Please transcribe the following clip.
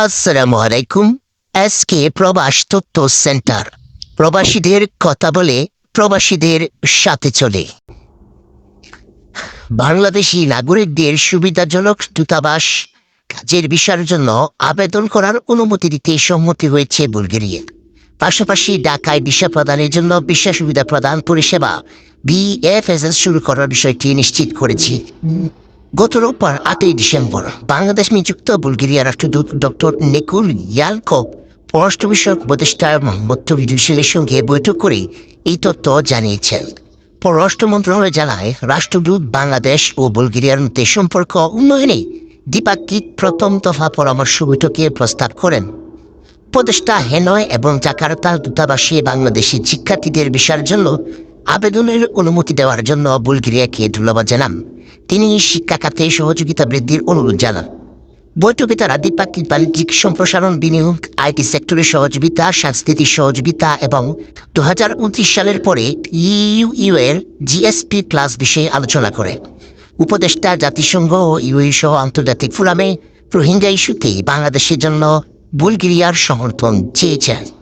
আসসালামু আলাইকুম এসকে প্রবাস তথ্য সেন্টার। প্রবাসীদের কথা বলে প্রবাসীদের সাথে চলে। বাংলাদেশি নাগরিকদের সুবিধাজনক দূতাবাস কাজের বিষয়ের জন্য আবেদন করার অনুমতি দিতে সম্মতি হয়েছে বুলগেরিয়া। পাশাপাশি ঢাকায় ভিসা প্রদানের জন্য ভিসা সুবিধা প্রদান পরিষেবা বিএফএসএস শুরু করার বিষয়টি নিশ্চিত করেছি। গত রোববার আটই ডিসেম্বর বাংলাদেশ নিযুক্ত বুলগেরিয়া রাষ্ট্রদূত ডক্টর নেকুল ইয়ালকোভ পররাষ্ট্র বিষয়ক উপদেষ্টা মোহাম্মদ তবির সঙ্গে বৈঠক করে এই তথ্য জানিয়েছেন। পররাষ্ট্র মন্ত্রণালয় জানায়, রাষ্ট্রদূত বাংলাদেশ ও বুলগেরিয়ার মধ্যে সম্পর্ক উন্নয়নে দ্বিপাক্ষিক প্রথম দফা পরামর্শ বৈঠকে প্রস্তাব করেন। উপদেষ্টা হেনয় এবং জাকার্তার দূতাবাসে বাংলাদেশি শিক্ষার্থীদের বিষয়ের জন্য আবেদনের অনুমতি দেওয়ার জন্য বুলগেরিয়াকে ধন্যবাদ জানান। তিনি শিক্ষা খাতে সহযোগিতা বৃদ্ধির অনুরোধ জানান। বৈঠকে তারা দ্বিপাক্ষিক বাণিজ্যিক সম্প্রসারণ বিনিয়োগ, আইটি সেক্টরের সহযোগিতা, সাংস্কৃতিক সহযোগিতা এবং দু হাজার উনত্রিশ সালের পরে ইউ এর জিএসপি প্লাস বিষয়ে আলোচনা করে। উপদেষ্টা জাতিসংঘ ও ইউএ সহ আন্তর্জাতিক ফোরামে রোহিঙ্গা ইস্যুতে বাংলাদেশের জন্য বুলগেরিয়ার সমর্থন চেয়েছেন।